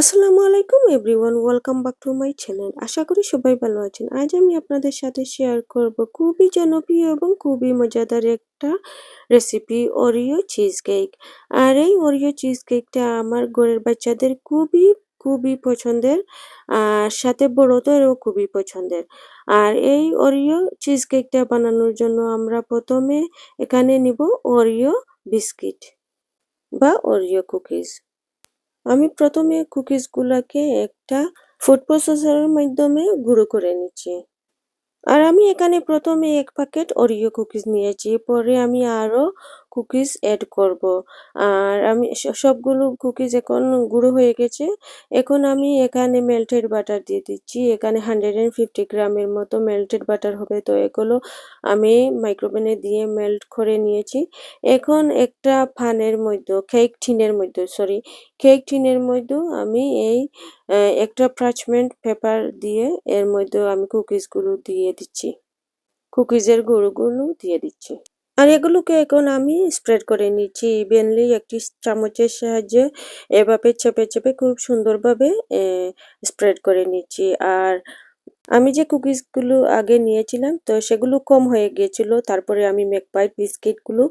আসসালামু আলাইকুম everyone, welcome back to my channel. আশা করি সবাই ভালো আছেন। আজ আমি আপনাদের সাথে শেয়ার করব খুবই জনপ্রিয় এবং খুবই মজাদার একটা রেসিপি ওরিও চিজ কেক আর এই ওরিও চিজ কেকটা আমার ঘরের বাচ্চাদের খুবই খুবই পছন্দের, আর সাথে বড়দেরও খুবই পছন্দের। আর এই ওরিও চিজ কেকটা বানানোর জন্য আমরা প্রথমে এখানে নিব ওরিও বিস্কিট বা ওরিও কুকিজ আমি প্রথমে কুকিজগুলোকে একটা ফুড প্রসেসরের মাধ্যমে গুঁড়ো করে নিচ্ছি। আর আমি এখানে প্রথমে এক প্যাকেট ওরিও কুকিজ নিয়েছি, পরে আমি আরও কুকিজ অ্যাড করব। আর আমি সবগুলো কুকিজ এখন গুঁড়ো হয়ে গেছে। এখন আমি এখানে মেল্টেড বাটার দিয়ে দিচ্ছি। এখানে হান্ড্রেড অ্যান্ড ফিফটি গ্রামের মতো মেল্টেড বাটার হবে। তো এগুলো আমি মাইক্রোওভেনে দিয়ে মেল্ট করে নিয়েছি। এখন একটা ফানের মধ্যে কেক টিনের মধ্যে সরি কেক টিনের মধ্যে আমি এই একটা প্রাচমেন্ট পেপার দিয়ে এর মধ্যে আমি কুকিজগুলো দিয়ে দিচ্ছি। কুকিজের গুঁড়োগুলো দিয়ে দিচ্ছি। আর এগুলোকে এখন আমি স্প্রেড করে নিচ্ছি ইভেনলি একটি চামচের সাহায্যে। এভাবে চেপে চেপে খুব সুন্দরভাবে স্প্রেড করে নিচ্ছি। আর আমি যে কুকিজগুলো আগে নিয়েছিলাম, তো সেগুলো কম হয়ে গিয়েছিল। তারপরে আমি মেকপাইট বিস্কিটগুলো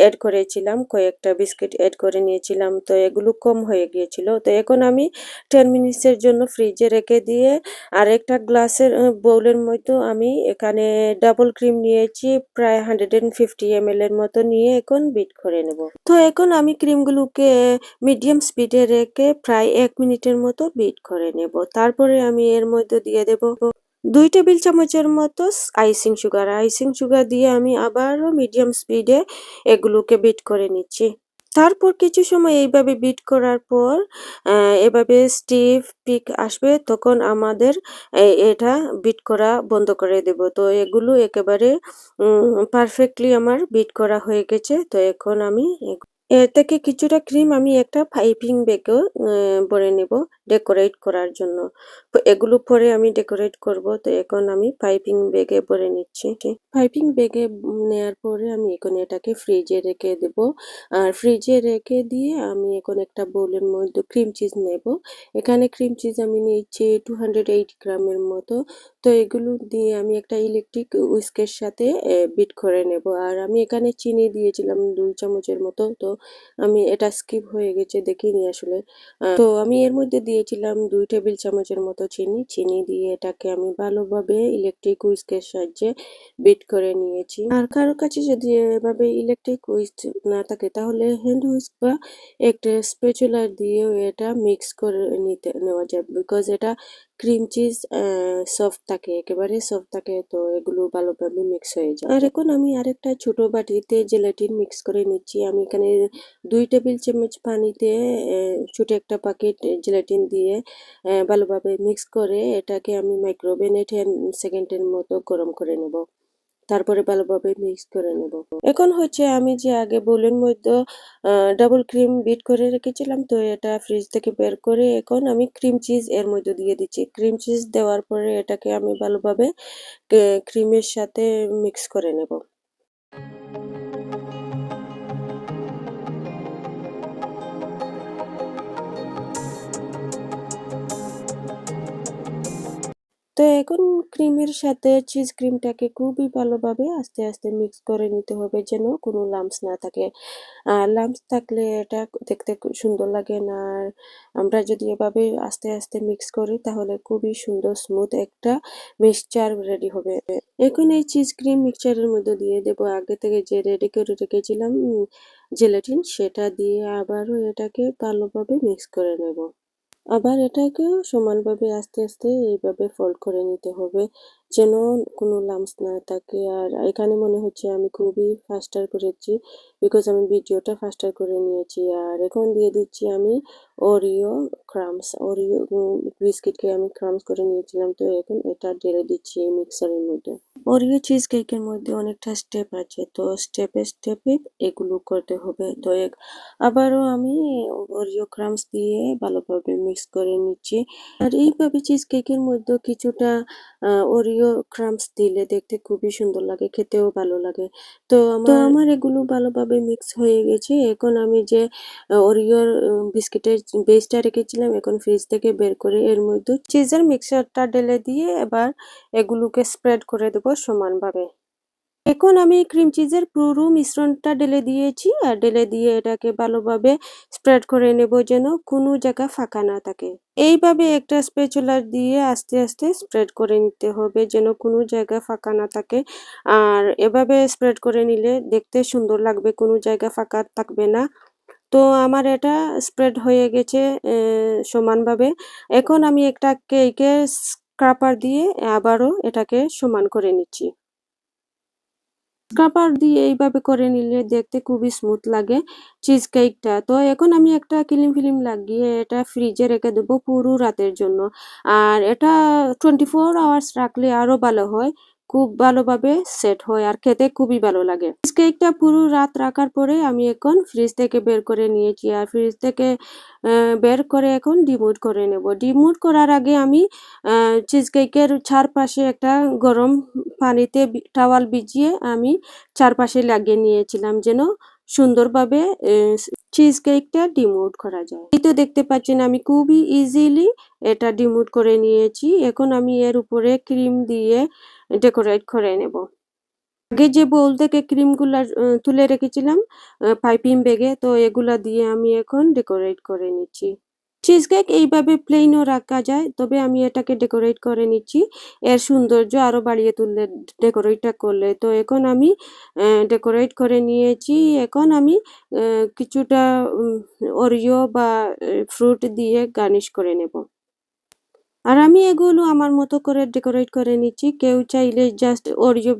অ্যাড করেছিলাম, কয়েকটা বিস্কিট অ্যাড করে নিয়েছিলাম, তো এগুলো কম হয়ে গিয়েছিল। তো এখন আমি টেন মিনিটসের জন্য ফ্রিজে রেখে দিয়ে আরেকটা গ্লাসের বোলের মতো আমি এখানে ডাবল ক্রিম নিয়েছি, প্রায় হান্ড্রেড অ্যান্ড ফিফটি এম এর মতো নিয়ে এখন বিট করে নেব। তো এখন আমি ক্রিমগুলোকে মিডিয়াম স্পিডে রেখে প্রায় এক মিনিটের মতো বিট করে নেব। তারপরে আমি এর মধ্যে দিয়ে দেব দুই টেবিল চামচের মতো আইসিং সুগার আইসিং সুগার দিয়ে আমি আবারও মিডিয়াম স্পিডে এগুলোকে বিট করে নিচ্ছি। তারপর কিছু সময় এইভাবে বিট করার পর এভাবে স্টিভ পিক আসবে, তখন আমাদের এটা বিট করা বন্ধ করে দেব। তো এগুলো একেবারে পারফেক্টলি আমার বিট করা হয়ে গেছে। তো এখন আমি এর থেকে কিছুটা ক্রিম আমি একটা পাইপিং ব্যাগেও ভরে নেব। ডেকোরেট করার জন্য। এগুলো পরে আমি ডেকোরেট করব। তো এখন আমি পাইপিং ব্যাগে ভরে নিচ্ছি। পাইপিং ব্যাগে নেওয়ার পরে আমি এখন এটাকে ফ্রিজে রেখে দেব। আর ফ্রিজে রেখে দিয়ে আমি এখন একটা বোলের মধ্যে ক্রিম চিজ নেব। এখানে ক্রিম চিজ আমি নিচ্ছি টু হান্ড্রেড এইট গ্রামের মতো। তো এগুলো দিয়ে আমি একটা ইলেকট্রিক উইস্কের সাথে বিট করে নেব। আর আমি এখানে চিনি দিয়েছিলাম দুই চামচের মতো। তো আমি এটা স্কিপ হয়ে গেছে দেখিনি আসলে। তো আমি এর মধ্যে দিয়েছিলাম দুই টেবিল চামচের মতো চিনি। চিনি দিয়ে এটাকে আমি ভালোভাবে ইলেকট্রিক উইস্কের সাহায্যে বিট করে নিয়েছি। আর কারোর কাছে যদি এভাবে ইলেকট্রিক উইস্ক না থাকে, তাহলে হ্যান্ড উইস্ক বা একটা স্পেচুলার দিয়েও এটা মিক্স করে নিতে, নেওয়া যায় বিকজ এটা ক্রিম চিজ সফট থাকে, একেবারে সফট থাকে, তো এগুলো ভালোভাবে মিক্স হয়ে যায়। আর এখন আমি আরেকটা ছোট বাটিতে জেলাটিন মিক্স করে নিচ্ছি। আমি এখানে দুই টেবিল চামচ পানিতে ছোট একটা প্যাকেট জেলাটিন দিয়ে ভালোভাবে মিক্স করে এটাকে আমি মাইক্রোওভেনে টেন সেকেন্ডের মতো গরম করে নেব। তারপরে ভালোভাবে মিক্স করে নেব। এখন হচ্ছে আমি যে আগে বোলের মধ্যে ডাবল ক্রিম বিট করে রেখেছিলাম, তো এটা ফ্রিজ থেকে বের করে এখন আমি ক্রিম চিজ এর মধ্যে দিয়ে দিচ্ছি। ক্রিম চিজ দেওয়ার পরে এটাকে আমি ভালোভাবে ক্রিমের সাথে মিক্স করে নেব। তো এখন ক্রিমের সাথে চিজ ক্রিমটাকে খুবই ভালোভাবে আস্তে আস্তে মিক্স করে নিতে হবে যেন কোনো লাম্পস না থাকে। আর লাম্পস থাকলে এটা দেখতে সুন্দর লাগে না। আর আমরা যদি এভাবে আস্তে আস্তে মিক্স করি তাহলে খুবই সুন্দর স্মুথ একটা মিক্সচার রেডি হবে। এখন এই চিজ ক্রিম মিক্সচারের মধ্যে দিয়ে দেব। আগে থেকে যে রেডি করে রেখেছিলাম জেলাটিন সেটা দিয়ে আবারও এটাকে ভালোভাবে মিক্স করে নেব। আবার এটাকেও সমানভাবে আস্তে আস্তে এইভাবে ফোল্ড করে নিতে হবে, যেন কোনো লাম্পস না থাকে। আর এখানে মনে হচ্ছে আমি খুবই ফাস্টার করেছি বিকজ আমি ভিডিওটা ফাস্টার করে নিয়েছি। আর এখন দিয়ে দিচ্ছি আমি ওরিও ক্রামস ওরিও বিস্কিটকে আমি ক্রামস করে নিয়েছিলাম। তো এখন এটা ঢেলে দিচ্ছি এই মিক্সারের মধ্যে। ওরিও চিজ কেকের মধ্যে অনেকটা স্টেপ আছে। তো স্টেপে স্টেপে এগুলো করতে হবে। তো আবারও আমি ওরিও ক্রামস দিয়ে ভালোভাবে মিক্স করে নিচ্ছি। আর এইভাবে চিজ কেকের মধ্যে কিছুটা ওরিও ক্রামস দিলে দেখতে খুবই সুন্দর লাগে খেতেও ভালো লাগে। তো আমার এগুলো ভালোভাবে মিক্স হয়ে গেছে। এখন আমি যে অরিওর বিস্কিটের বেসটা রেখেছিলাম এখন ফ্রিজ থেকে বের করে এর মধ্যে চিজের মিক্সারটা ঢেলে দিয়ে এবার এগুলোকে স্প্রেড করে দেবো। সমানভাবে। এখন আমি ক্রিম চিজের পুরো মিশ্রণটা ঢেলে দিয়েছি আর ঢেলে দিয়ে এটাকে ভালোভাবে স্প্রেড করে নেব যেন কোনো জায়গা ফাঁকা না থাকে। এইভাবে একটা স্পেচুলার দিয়ে আস্তে আস্তে স্প্রেড করে নিতে হবে যেন কোনো জায়গা ফাঁকা না থাকে। আর এভাবে স্প্রেড করে নিলে দেখতে সুন্দর লাগবে, কোনো জায়গা ফাঁকা থাকবে না। তো আমার এটা স্প্রেড হয়ে গেছে সমানভাবে। এখন আমি একটা কেকের স্ক্রাপার দিয়ে আবারও এটাকে সমান করে নিচ্ছি। স্ক্রাপার দিয়ে এইভাবে করে নিলে দেখতে খুবই স্মুথ লাগে চিজ কেকটা তো এখন আমি একটা কিলিম ফিলিম লাগিয়ে এটা ফ্রিজে রেখে দেবো পুরো রাতের জন্য। আর এটা টোয়েন্টি ফোর আওয়ার্স রাখলে আরও ভালো হয়। খুব ভালোভাবে সেট হয় আর খেতে খুবই ভালো লাগে। কেকটা পুরো রাত রাখার পরে আমি এখন ফ্রিজ থেকে বের করে নিয়েছি আর ফ্রিজ থেকে বের করে এখন ডিমোট করে নেব। ডিমোট করার আগে আমি চিজ কেকের চারপাশে একটা গরম পানিতে টাওয়াল ভিজিয়ে আমি চারপাশে লাগিয়ে নিয়েছিলাম যেন সুন্দরভাবে চিজ কেকটা ডিমোট করা যায়। এই তো দেখতে পাচ্ছেন আমি খুবই ইজিলি এটা ডিমোট করে নিয়েছি। এখন আমি এর উপরে ক্রিম দিয়ে ডেকোরেট করে নেব। আগে যে বোল থেকে ক্রিমগুলা তুলে রেখেছিলাম পাইপিং ব্যাগে তো এগুলা দিয়ে আমি এখন ডেকোরেট করে নিচ্ছি। চিজ কেক এইভাবে প্লেনও রাখা যায়, তবে আমি এটাকে ডেকোরেট করে নিচ্ছি। এর সৌন্দর্য আরও বাড়িয়ে তুললে ডেকোরেটটা করলে। তো এখন আমি ডেকোরেট করে নিয়েছি। এখন আমি কিছুটা অরিও বা ফ্রুট দিয়ে গার্নিশ করে নেব। আর আমি এগুলো আমার মতো করে ডেকোরেট করে নিচ্ছি। কেউ চাইলে জাস্ট ওরিও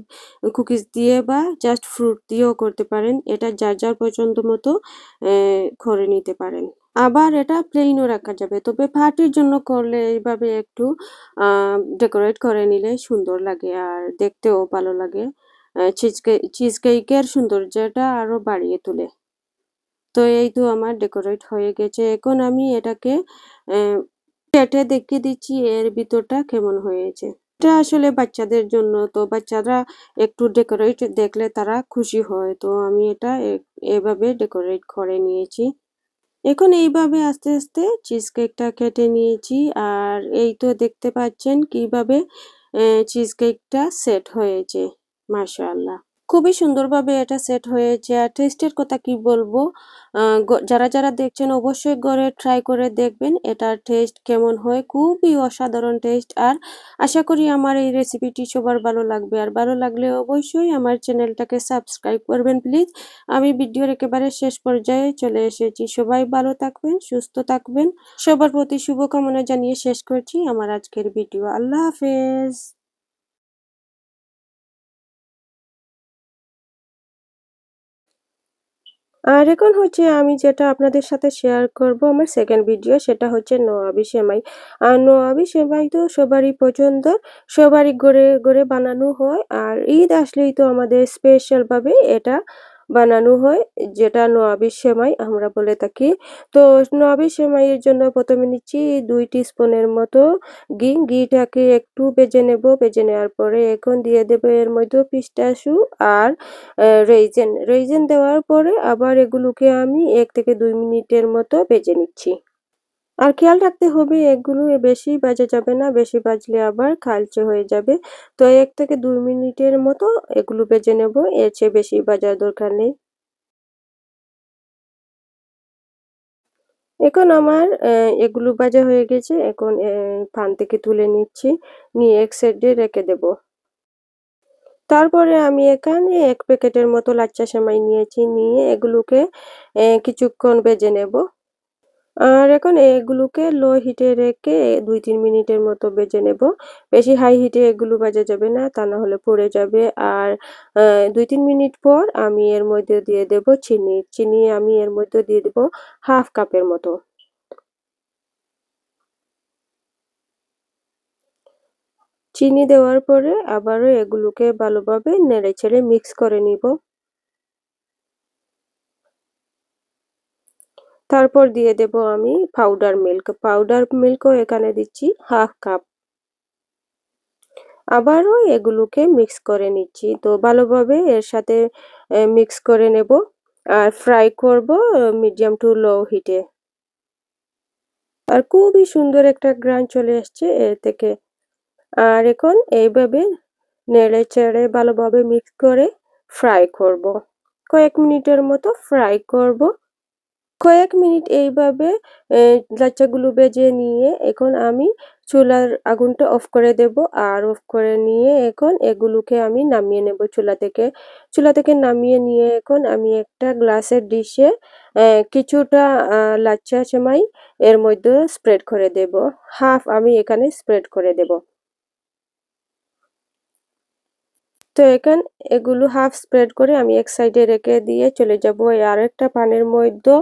কুকিজ দিয়ে বা জাস্ট ফ্রুট দিয়েও করতে পারেন। এটা যার যার পছন্দ মতো করে নিতে পারেন। আবার এটা প্লেনও রাখা যাবে। তবে পার্টির জন্য করলে এইভাবে একটু ডেকোরেট করে নিলে সুন্দর লাগে আর দেখতেও ভালো লাগে। চিজ চিজ কেকের সৌন্দর্যটা আরও বাড়িয়ে তোলে। তো এই তো আমার ডেকোরেট হয়ে গেছে। এখন আমি এটাকে কেটে দেখিয়ে দিচ্ছি, এর ভিতরটা কেমন হয়েছে। এটা আসলে বাচ্চাদের জন্য, তো বাচ্চারা একটু ডেকোরেট দেখলে তারা খুশি হয়। তো আমি এটা এভাবে ডেকোরেট করে নিয়েছি। এখন এইভাবে আস্তে আস্তে চিজ কেকটা কেটে নিয়েছি। আর এই তো দেখতে পাচ্ছেন কীভাবে চিজ কেকটা সেট হয়েছে, মাশাআল্লাহ। খুবই সুন্দরভাবে এটা সেট হয়েছে। আর টেস্টের কথা কি বলব? যারা যারা দেখছেন অবশ্যই ঘরে ট্রাই করে দেখবেন। এটার টেস্ট কেমন হয়? খুবই অসাধারণ টেস্ট আর আশা করি আমার এই রেসিপিটি সবার ভালো লাগবে। আর ভালো লাগলে অবশ্যই আমার চ্যানেলটাকে সাবস্ক্রাইব করবেন প্লিজ আমি ভিডিওর একেবারে শেষ পর্যায়ে চলে এসেছি। সবাই ভালো থাকবেন, সুস্থ থাকবেন। সবার প্রতি শুভকামনা জানিয়ে শেষ করছি আমার আজকের ভিডিও আল্লাহ হাফেজ। আর এখন হচ্ছে আমি যেটা আপনাদের সাথে শেয়ার করব আমার সেকেন্ড ভিডিও সেটা হচ্ছে নোয়াবি সেমাই। আর নোয়াবি সেমাই তো সবারই পছন্দ, সবারই গড়ে গড়ে বানানো হয়। আর ঈদ আসলেই তো আমাদের স্পেশালভাবে এটা বানানো হয়, যেটা নোয়াবি সেমাই আমরা বলে থাকি। তো নোয়াবি সেমাইয়ের জন্য প্রথমে নিচ্ছি দুই স্পুনের মতো ঘি। ঘিটাকে একটু বেজে নেব। বেজে নেওয়ার পরে এখন দিয়ে দেবো এর মধ্যে পিস্তাসু আর রেইজেন। রেইজেন দেওয়ার পরে আবার এগুলোকে আমি এক থেকে দুই মিনিটের মতো বেজে নিচ্ছি। আর খেয়াল রাখতে হবে, এগুলো বেশি বাজা যাবে না, বেশি বাজলে আবার খালচে হয়ে যাবে। তো এক থেকে দুই মিনিটের মতো এগুলো বেজে নেব, এর চেয়ে বেশি বাজার দরকার নেই। এখন আমার এগুলো বাজা হয়ে গেছে, এখন ফান থেকে তুলে নিচ্ছি, নিয়ে এক সাইডে রেখে দেব। তারপরে আমি এখানে এক প্যাকেটের মতো লাচ্চা সেমাই নিয়েছি, নিয়ে এগুলোকে কিছুক্ষণ বেজে নেব। আর এখন এগুলোকে লো হিটে রেখে দুই তিন মিনিটের মতো বেজে নেব। বেশি হাই হিটে এগুলো বাজা যাবে না, তা না হলে পড়ে যাবে। আর দুই তিন মিনিট পর আমি এর মধ্যে দিয়ে দেব চিনি। চিনি আমি এর মধ্যে দিয়ে দেব হাফ কাপের মতো। চিনি দেওয়ার পরে আবারও এগুলোকে ভালোভাবে নেড়ে ছেড়ে মিক্স করে নিব। তারপর দিয়ে দেব আমি পাউডার মিল্ক পাউডার মিল্কও এখানে দিচ্ছি হাফ কাপ আবারও এগুলোকে মিক্স করে নিচ্ছি। তো ভালোভাবে এর সাথে মিক্স করে নেব আর ফ্রাই করব মিডিয়াম টু লো হিটে আর খুবই সুন্দর একটা গ্রান চলে আসছে এর থেকে। আর এখন এইভাবে নেড়ে চেড়ে ভালোভাবে মিক্স করে ফ্রাই করব। কয়েক মিনিটের মতো ফ্রাই করব। কয়েক মিনিট এইভাবে লাচ্চাগুলো বেজে নিয়ে এখন আমি চুলার আগুনটা অফ করে দেব। আর অফ করে নিয়ে এখন এগুলোকে আমি নামিয়ে নেব চুলা থেকে। চুলা থেকে নামিয়ে নিয়ে এখন আমি একটা গ্লাসের ডিশে কিছুটা লাচ্চা সেমাই এর মধ্যে স্প্রেড করে দেব। হাফ আমি এখানে স্প্রেড করে দেব। তো এখান এগুলো হাফ স্প্রেড করে আমি এক সাইডে রেখে দিয়ে চলে যাব। আর একটা পানের মধ্যে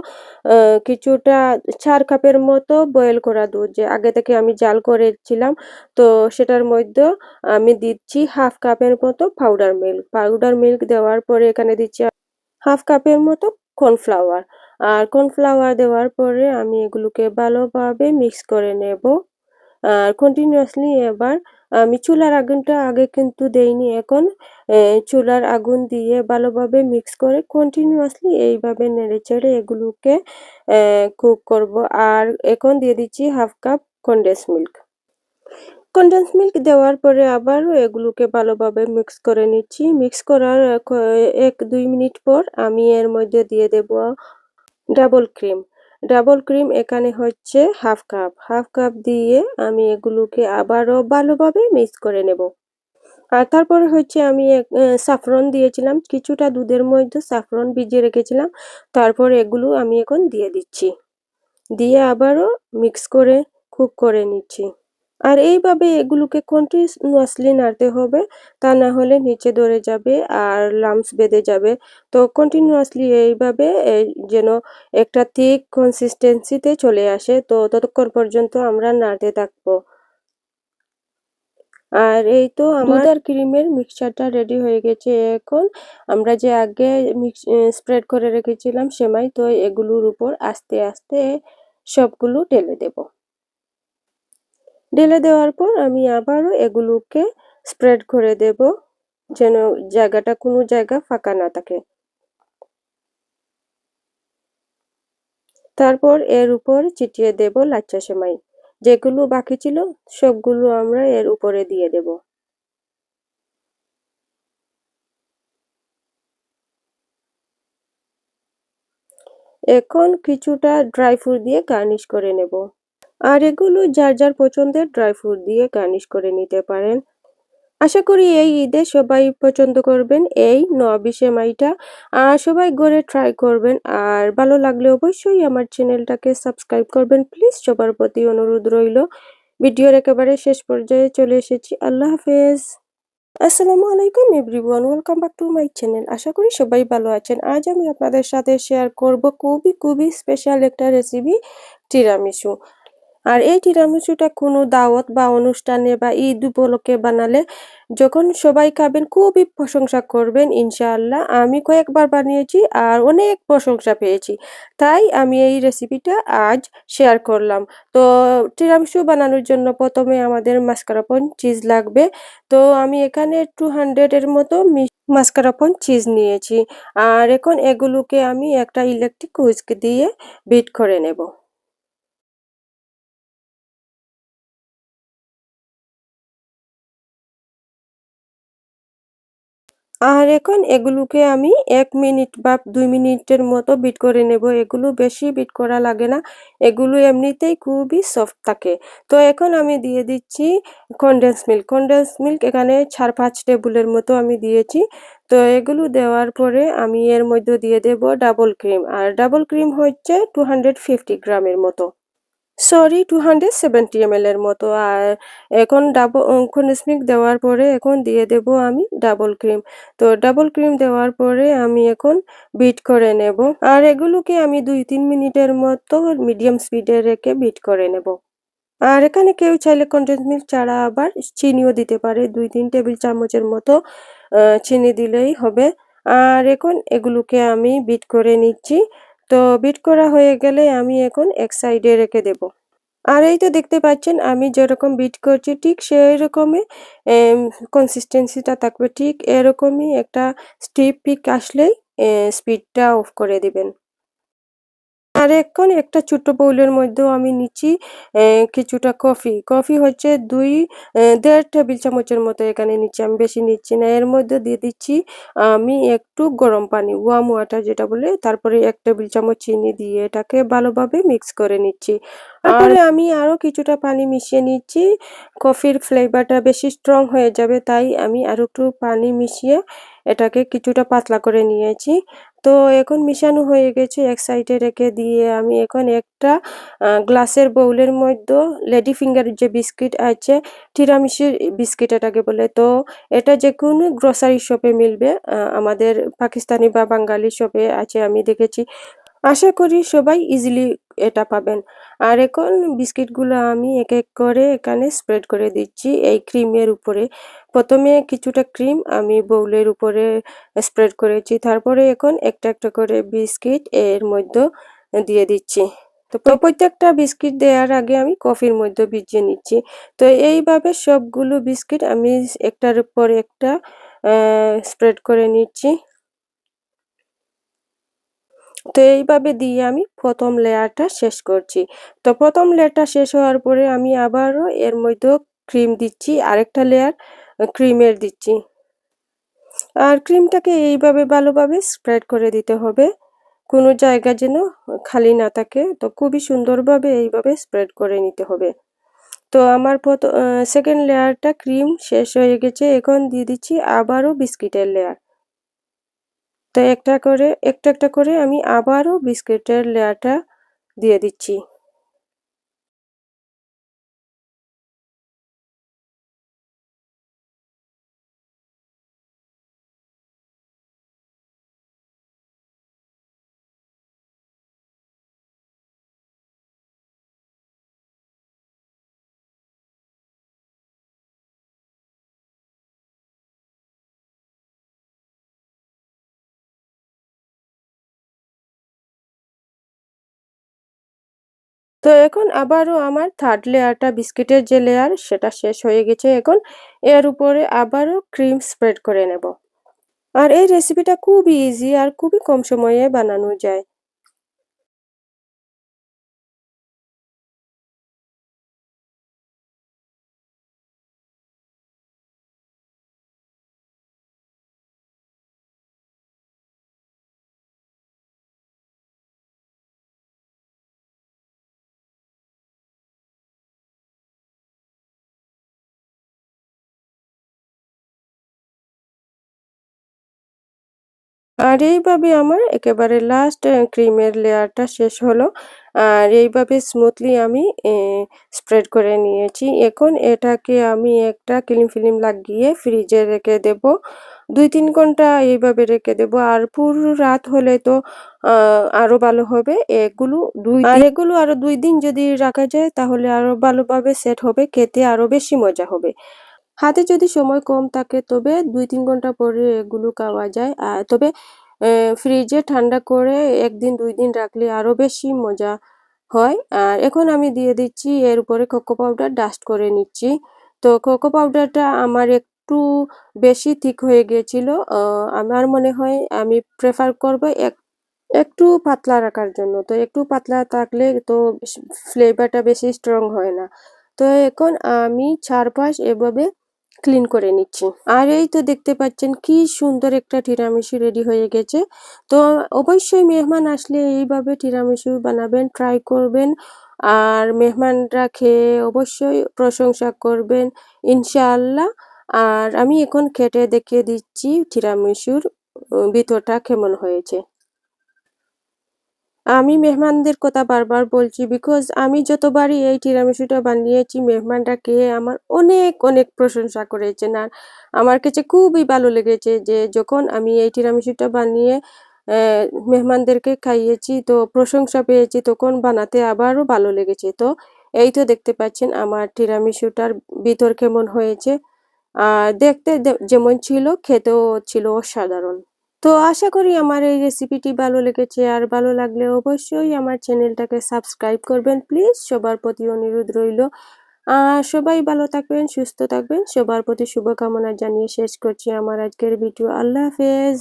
কিছুটা চার কাপের মতো বয়েল করা দুধ। যে আগে থেকে আমি জাল করেছিলাম, তো সেটার মধ্যে আমি দিচ্ছি হাফ কাপের মতো পাউডার মিল্ক পাউডার মিল্ক দেওয়ার পরে এখানে দিচ্ছি হাফ কাপের মতো কর্নফ্লাওয়ার আর কর্নফ্লাওয়ার দেওয়ার পরে আমি এগুলোকে ভালোভাবে মিক্স করে নেব। আর কন্টিনিউয়াসলি এবার আমি চুলার আগুনটা আগে কিন্তু দেইনি এখন চুলার আগুন দিয়ে ভালোভাবে মিক্স করে কন্টিনিউয়াসলি এইভাবে নেড়ে চেড়ে এগুলোকে কুক করব। আর এখন দিয়ে দিচ্ছি half cup condense milk condense milk দেওয়ার পরে আবারও এগুলোকে ভালোভাবে মিক্স করে নিচ্ছি। মিক্স করার এক দুই মিনিট পর আমি এর মধ্যে দিয়ে দেব ডাবল ক্রিম ডাবল ক্রিম এখানে হচ্ছে হাফ কাপ। হাফ কাপ দিয়ে আমি এগুলোকে আবারও ভালোভাবে মিক্স করে নেব। আর তারপরে হচ্ছে আমি সাফরন দিয়েছিলাম। কিছুটা দুধের মধ্যে সাফরন ভিজিয়ে রেখেছিলাম। তারপর এগুলো আমি এখন দিয়ে দিচ্ছি। দিয়ে আবারও মিক্স করে খুব করে নিচ্ছি। আর এইভাবে এগুলোকে কন্টিনিউয়াসলি নাড়তে হবে তা না হলে নিচে ধরে যাবে আর লামস বেঁধে যাবে। তো কন্টিনিউয়াসলি এইভাবে যেন একটা থিক কনসিস্টেন্সিতে চলে আসে তো ততক্ষণ পর্যন্ত আমরা নাড়তে থাকব। আর এই তো আমার আর ক্রিমের মিক্সচারটা রেডি হয়ে গেছে এখন। আমরা যে আগে মিক্স স্প্রেড করে রেখেছিলাম সেমাই তো এগুলোর উপর আস্তে আস্তে সবগুলো ঢেলে দেব। ঢেলে দেওয়ার পর আমি আবারও এগুলোকে স্প্রেড করে দেব, যেন জায়গাটা কোনো জায়গা ফাঁকা না থাকে। তারপর এর উপর চিটিয়ে দেব লাচ্চা সেমাই। যেগুলো বাকি ছিল, সবগুলো আমরা এর উপরে দিয়ে দেব। এখন কিছুটা ড্রাই ফ্রুট দিয়ে গার্নিশ করে নেব। আর এগুলো যার যার পছন্দের ড্রাই ফ্রুট দিয়ে গার্নিশ করে নিতে পারেন। আশা করি এই ঈদে সবাই পছন্দ করবেন এই নবি সেমাইটা আর সবাই ঘরে ট্রাই করবেন। আর ভালো লাগলে অবশ্যই আমার চ্যানেলটাকে সাবস্ক্রাইব করবেন। প্লিজ সবার প্রতি অনুরোধ রইল। ভিডিওর একেবারে শেষ পর্যায়ে চলে এসেছি। আল্লাহ হাফেজ। আসসালামু আলাইকুম everyone welcome back to my channel আশা করি সবাই ভালো আছেন। আজ আমি আপনাদের সাথে শেয়ার করব খুবই খুবই স্পেশাল একটা রেসিপি টিরামিসু আর এই টিরামিসুটা কোনো দাওয়াত বা অনুষ্ঠানে বা ঈদ উপলক্ষে বানালে যখন সবাই খাবেন, খুবই প্রশংসা করবেন, ইনশাআল্লাহ। আমি কয়েকবার বানিয়েছি আর অনেক প্রশংসা পেয়েছি। তাই আমি এই রেসিপিটা আজ শেয়ার করলাম। তো টিরামিসু বানানোর জন্য প্রথমে আমাদের মাস্কারাপন চিজ লাগবে। তো আমি এখানে টু হান্ড্রেডের মতো মাস্কারাপন চিজ নিয়েছি। আর এখন এগুলোকে আমি একটা ইলেকট্রিক হুইস্ক দিয়ে বিট করে নেব। আর এখন এগুলোকে আমি এক মিনিট বা দুই মিনিটের মতো বিট করে নেব। এগুলো বেশি বিট করা লাগে না। এগুলো এমনিতেই খুবই সফট থাকে। তো এখন আমি দিয়ে দিচ্ছি কনডেন্স মিল্ক কনডেন্স মিল্ক এখানে চার পাঁচ টেবিলের মতো আমি দিয়েছি। তো এগুলো দেওয়ার পরে আমি এর মধ্যে দিয়ে দেব ডাবল ক্রিম আর ডাবল ক্রিম হচ্ছে টু হান্ড্রেড ফিফটি গ্রামের মতো। Sorry two hundred seventy M এর মতো। আর এখন ডাবল কন্ডেন্স দেওয়ার পরে এখন দিয়ে দেব আমি ডাবল ক্রিম তো ডাবল ক্রিম দেওয়ার পরে আমি এখন বিট করে নেব। আর এগুলোকে আমি দুই, তিন মিনিটের মতো মিডিয়াম স্পিডে রেখে বিট করে নেব। আর এখানে কেউ চাইলে কন্ডেন্স মিল্ক ছাড়া আবার চিনিও দিতে পারে। দুই, তিন টেবিল চামচের মতো চিনি দিলেই হবে। আর এখন এগুলোকে আমি বিট করে নিচ্ছি। তো বিট করা হয়ে গেলে আমি এখন এক সাইডে রেখে দেব। আর এই তো দেখতে পাচ্ছেন, আমি যেরকম বিট করছি ঠিক সেই রকমই কনসিস্টেন্সিটা থাকবে ঠিক এরকমই একটা স্টিপ পিক আসলেই স্পিডটা অফ করে দিবেন। আর এখন একটা ছোট্ট বাউলের মধ্যেও আমি নিচ্ছি কিছুটা কফি কফি হচ্ছে দুই দেড় টেবিল চামচের মতো এখানে নিচ্ছি আমি বেশি নিচ্ছি না। এর মধ্যে দিয়ে দিচ্ছি আমি একটু গরম পানি ওয়াম ওয়াটার যেটা বলে তারপরে এক টেবিল চামচ চিনি দিয়ে এটাকে ভালোভাবে মিক্স করে নিচ্ছি। তারপরে আমি আরও কিছুটা পানি মিশিয়ে নিচ্ছি কফির ফ্লেভারটা বেশি স্ট্রং হয়ে যাবে তাই আমি আরও একটু পানি মিশিয়ে এটাকে কিছুটা পাতলা করে নিয়েছি। তো এখন মিশানো হয়ে গেছে, এক সাইডে রেখে দিয়ে আমি এখন একটা গ্লাসের বউলের মধ্যে লেডি ফিঙ্গার যে বিস্কিট আছে টিরামিশের বিস্কিট এটাকে বলে। তো এটা যে কোনো গ্রসারি শপে মিলবে আমাদের পাকিস্তানি বা বাঙালি শপে আছে, আমি দেখেছি। আশা করি সবাই ইজিলি এটা পাবেন। আর এখন বিস্কিটগুলো আমি এক এক করে এখানে স্প্রেড করে দিচ্ছি। এই ক্রিমের উপরে। প্রথমে কিছুটা ক্রিম আমি বউলের উপরে স্প্রেড করেছি। তারপরে এখন একটা একটা করে বিস্কিট এর মধ্যে দিয়ে দিচ্ছি। তো প্রত্যেকটা বিস্কিট দেওয়ার আগে আমি কফির মধ্যে ভিজিয়ে নিচ্ছি। তো এইভাবে সবগুলো বিস্কিট আমি একটার উপর একটা স্প্রেড করে নিচ্ছি। তো এইভাবে দিয়ে আমি প্রথম লেয়ারটা শেষ করছি। তো প্রথম লেয়ারটা শেষ হওয়ার পরে আমি আবারও এর মধ্যে ক্রিম দিচ্ছি, আরেকটা লেয়ার ক্রিমের দিচ্ছি। আর ক্রিমটাকে এইভাবে ভালোভাবে স্প্রেড করে দিতে হবে। কোনো জায়গা যেন খালি না থাকে, তো খুবই সুন্দরভাবে এইভাবে স্প্রেড করে নিতে হবে। তো আমার প্রথম সেকেন্ড লেয়ারটা ক্রিম শেষ হয়ে গেছে। এখন দিয়ে দিচ্ছি আবারও বিস্কিটের লেয়ার। তো একটা করে একটা একটা করে আমি আবারও বিস্কিটের লেয়ারটা দিয়ে দিচ্ছি। তো এখন আবারও আমার থার্ড লেয়ারটা বিস্কিটের যে লেয়ার সেটা শেষ হয়ে গেছে এখন। এর উপরে আবারও ক্রিম স্প্রেড করে নেব। আর এই রেসিপিটা খুবই ইজি আর খুবই কম সময়ে বানানো যায়। আর এইভাবে আমার একেবারে লাস্ট ক্রিমের লেয়ারটা শেষ হলো। আর এইভাবে স্মুথলি আমি স্প্রেড করে নিয়েছি। এখন এটাকে আমি একটা ক্লিম ফিলিম লাগিয়ে ফ্রিজে রেখে দেব। দুই তিন ঘণ্টা এইভাবে রেখে দেব। আর পুরো রাত হলে তো আরও ভালো হবে। এগুলো দুই আর এগুলো আরও দুই দিন যদি রাখা যায় তাহলে আরও ভালোভাবে সেট হবে। খেতে আরও বেশি মজা হবে। হাতে যদি সময় কম থাকে তবে দুই তিন ঘণ্টা পরে এগুলো খাওয়া যায়। আর তবে ফ্রিজে ঠান্ডা করে একদিন দুই দিন রাখলে আরও বেশি মজা হয়। আর এখন আমি দিয়ে দিচ্ছি, এর উপরে কোকো পাউডার ডাস্ট করে নিচ্ছি। তো কোকো পাউডারটা আমার একটু বেশি ঠিক হয়ে গিয়েছিল। আমার মনে হয় আমি প্রেফার করব এক, একটু পাতলা রাখার জন্য। তো একটু পাতলা থাকলে তো ফ্লেভারটা বেশি স্ট্রং হয় না। তো এখন আমি চারপাশ এভাবে ক্লিন করে নিচ্ছি। আর এই তো দেখতে পাচ্ছেন কি সুন্দর একটা টিরামিসু রেডি হয়ে গেছে। তো অবশ্যই মেহমান আসলে এইভাবে টিরামিসু বানাবেন ট্রাই করবেন। আর মেহমানরা খেয়ে অবশ্যই প্রশংসা করবেন, ইনশাআল্লাহ। আর আমি এখন খেটে দেখিয়ে দিচ্ছি টিরামিসুর ভিতরটা কেমন হয়েছে। আমি মেহমানদের কথা বারবার বলছি বিকজ আমি যতবারই এই টিরামিসুটা বানিয়েছি মেহমানরা খেয়ে আমার অনেক অনেক প্রশংসা করেছেন। আর আমার কাছে খুবই ভালো লেগেছে যে যখন আমি এই টিরামিসুটা বানিয়ে মেহমানদেরকে খাইয়েছি, তো প্রশংসা পেয়েছি, তখন বানাতে আবারও ভালো লেগেছে। তো এই তো দেখতে পাচ্ছেন আমার টিরামিসুটার ভিতর কেমন হয়েছে। আর দেখতে যেমন ছিল, খেতেও ছিল অসাধারণ। তো আশা করি আমার এই রেসিপিটি ভালো লেগেছে আর ভালো লাগলে অবশ্যই আমার চ্যানেলটাকে সাবস্ক্রাইব করবেন প্লিজ সবার প্রতি অনুরোধ রইল সবাই ভালো থাকবেন, সুস্থ থাকবেন সবার প্রতি শুভকামনা জানিয়ে শেষ করছি আমার আজকের ভিডিও আল্লাহ হাফেজ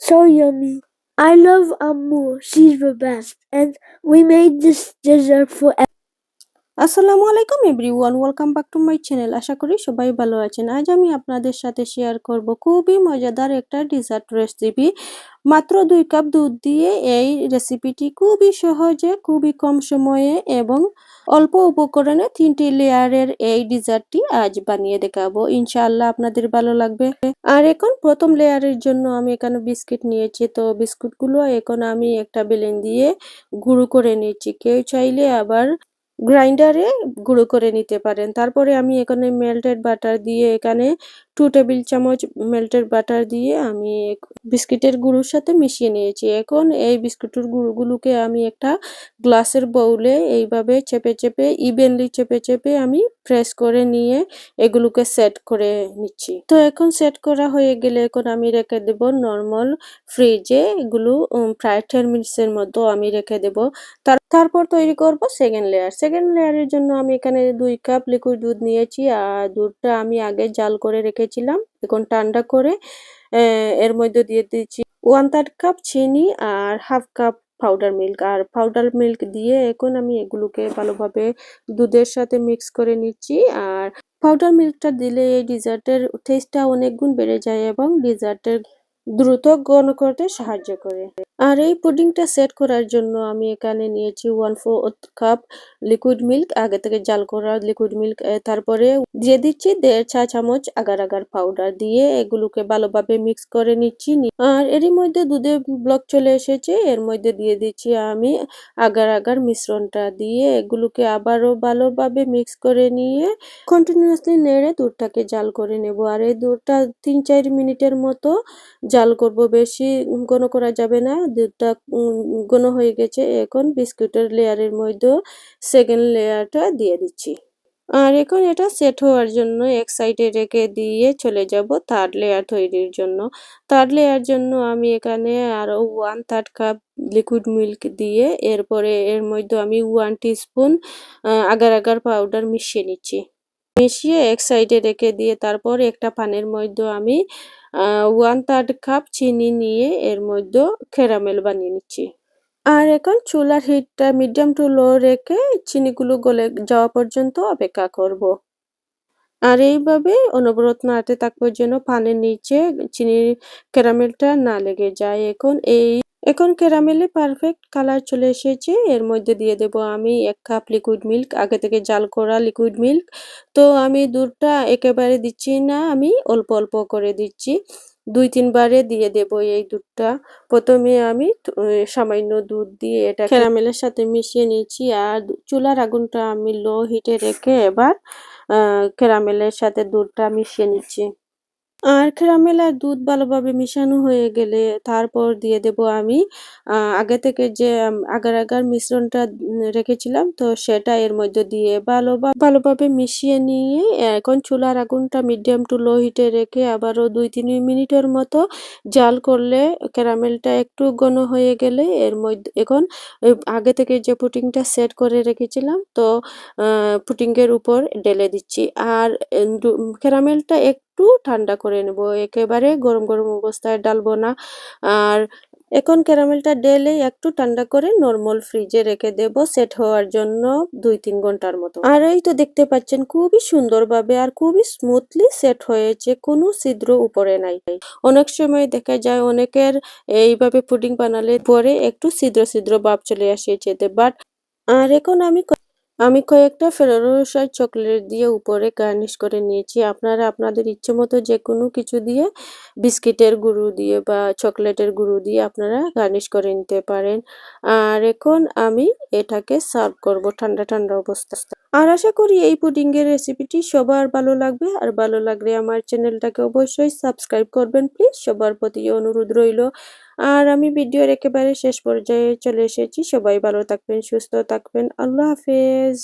So yummy. I love Ammu. She's the best. And we made this dessert for আসসালামু আলাইকুম everyone, welcome back to my channel. আশা করি সবাই ভালো আছেন। আজ আমি আপনাদের সাথে শেয়ার করব খুবই মজাদার একটা ডিজার্ট রেসিপি। মাত্র দুই কাপ দুধ দিয়ে এই রেসিপিটি খুবই সহজে, খুবই কম সময়ে এবং অল্প উপকরণে তিনটি লেয়ারের এই ডিজার্টটি আজ বানিয়ে দেখাবো। ইনশাআল্লাহ আপনাদের ভালো লাগবে। আর এখন প্রথম লেয়ারের জন্য আমি এখানে বিস্কিট নিয়েছি। তো বিস্কুটগুলো এখন আমি একটা বেলেন দিয়ে গুঁড়ো করে নিচ্ছি। কেউ চাইলে আবার গ্রাইন্ডারে গুঁড়ো করে নিতে পারেন। তারপরে আমি এখানে মেল্টেড বাটার দিয়ে এখানে টু টেবিল চামচ মেল্টেড বাটার দিয়ে আমি বিস্কিটের গুঁড়োর সাথে মিশিয়ে নিয়েছি। এখন এই বিস্কুটের গুঁড়োগুলোকে আমি একটা গ্লাসের বউলে এইভাবে চেপে চেপে ইভেনলি চেপে চেপে আমি প্রেস করে নিয়ে এগুলোকে সেট করে নিচ্ছি। তো এখন সেট করা হয়ে গেলে এখন আমি রেখে দেব নর্মাল ফ্রিজে এগুলো প্রায় টেন মিনিটসের মতো আমি রেখে দেব। তার, তারপর তৈরি করব সেকেন্ড লেয়ার সেকেন্ড লেয়ারের জন্য আমি এখানে দুই কাপ লিকুইড দুধ নিয়েছি। আর দুধটা আমি আগে জাল করে রেখেছিলাম এখন ঠান্ডা করে এর মধ্যে দিয়ে দিচ্ছি ওয়ান থার্ড কাপ চিনি আর হাফ কাপ পাউডার মিল্ক আর পাউডার মিল্ক দিয়ে এখন আমি এগুলোকে ভালোভাবে দুধের সাথে মিক্স করে নিচ্ছি। আর পাউডার মিল্কটা দিলে এই ডিজার্টের টেস্টটা অনেক গুণ বেড়ে যায় এবং ডিজার্টের দ্রুত ঘন করতে সাহায্য করে। আর এই পুডিংটা সেট করার জন্য আমি এখানে নিয়েছি one four cup liquid milk আগে থেকে জাল করা লিকুইড মিল্ক তারপরে দিয়ে দিচ্ছি দেড় চা চামচ আগার আগার পাউডার দিয়ে এগুলোকে ভালোভাবে মিক্স করে নিচ্ছি আর এরই মধ্যে দুধে ব্লক চলে এসেছে, এর মধ্যে দিয়ে দিচ্ছি আমি আগার আগার মিশ্রণটা দিয়ে এগুলোকে আবারও ভালোভাবে মিক্স করে নিয়ে কন্টিনিউয়াসলি নেড়ে দুধটাকে জাল করে নেব, আর এই দুধটা তিন চার মিনিটের মতো জাল করব, বেশি ঘন করা যাবে না দুধটা ঘন হয়ে গেছে। এখন বিস্কুটের লেয়ারের মধ্যে সেকেন্ড লেয়ারটা দিয়ে দিচ্ছি। আর এখন এটা সেট হওয়ার জন্য এক সাইডে রেখে দিয়ে চলে যাব থার্ড লেয়ার তৈরির জন্য। থার্ড লেয়ার জন্য আমি এখানে আরও one third cup liquid milk দিয়ে এরপরে এর মধ্যে আমি one teaspoon agar agar powder মিশিয়ে নিচ্ছি। মিশিয়ে এক সাইডে রেখে দিয়ে তারপর একটা পানের মধ্যে আমি ওয়ান থার্ড কাপ চিনি নিয়ে এর মধ্যে ক্যারামেল বানিয়ে নিচ্ছি আর এখন চুলার হিটটা মিডিয়াম টু লো রেখে চিনিগুলো গলে যাওয়া পর্যন্ত অপেক্ষা করব। আর এইভাবে অনবরত নাড়তে থাকব যেন পানের নিচে চিনির ক্যারামেলটা না লেগে যায় এখন এই এখন ক্যারামেলে পারফেক্ট কালার চলে এসেছে। এর মধ্যে দিয়ে দেব আমি এক কাপ লিকুইড মিল্ক আগে থেকে জাল করা লিকুইড মিল্ক তো আমি দুধটা একেবারে দিচ্ছি না, আমি অল্প অল্প করে দিচ্ছি। দুই তিনবারে দিয়ে দেব এই দুধটা। প্রথমে আমি সামান্য দুধ দিয়ে এটা ক্যারামেলের সাথে মিশিয়ে নিয়েছি আর চুলার আগুনটা আমি লো হিটে রেখে এবার ক্যারামেলের সাথে দুধটা মিশিয়ে নিচ্ছি। আর ক্যারামেল আর দুধ ভালোভাবে মিশানো হয়ে গেলে তারপর দিয়ে দেব আমি আগে থেকে যে আগার আগার মিশ্রণটা রেখেছিলাম, তো সেটা এর মধ্যে দিয়ে ভালো ভালোভাবে মিশিয়ে নিয়ে এখন চুলার আগুনটা মিডিয়াম টু লো হিটে রেখে আবারও দুই তিন মিনিটের মতো জাল করলে ক্যারামেলটা একটু ঘন হয়ে গেলে এর মধ্যে, এখন আগে থেকে যে পুটিংটা সেট করে রেখেছিলাম, তো পুটিংয়ের উপর ঢেলে দিচ্ছি। আর ক্যারামেলটা এক একটু ঠান্ডা করে নেব। একেবারে গরম গরম অবস্থায় ডালবো না। আর এখন ক্যারামেলটা ডেলে একটু ঠান্ডা করে নর্মাল ফ্রিজে রেখে দেব সেট হওয়ার জন্য দুই তিন ঘণ্টার মতো। আর এই তো দেখতে পাচ্ছেন খুবই সুন্দরভাবে আর খুবই স্মুথলি সেট হয়েছে, কোনো ছিদ্র উপরে নাই। অনেক সময় দেখা যায় অনেকের এইভাবে পুডিং বানালে পরে একটু ছিদ্র ছিদ্র ভাব চলে আসিয়েছে বাট আর এখন আমি আমি কয়েকটা ফেরারো রোসার চকলেট দিয়ে উপরে গার্নিশ করে নিয়েছি। আপনারা আপনাদের ইচ্ছে মতো যে কোনো কিছু দিয়ে বিস্কিটের গুঁড়ো দিয়ে বা চকলেটের গুঁড়ো দিয়ে আপনারা গার্নিশ করে নিতে পারেন। আর এখন আমি এটাকে সার্ভ করব ঠান্ডা ঠান্ডা অবস্থা আর আশা করি এই পুডিংয়ের রেসিপিটি সবার ভালো লাগবে। আর ভালো লাগলে আমার চ্যানেলটাকে অবশ্যই সাবস্ক্রাইব করবেন, প্লিজ। সবার প্রতি অনুরোধ রইল। আর আমি ভিডিওর একেবারে শেষ পর্যায়ে চলে এসেছি। সবাই ভালো থাকবেন, সুস্থ থাকবেন। আল্লাহ হাফেজ।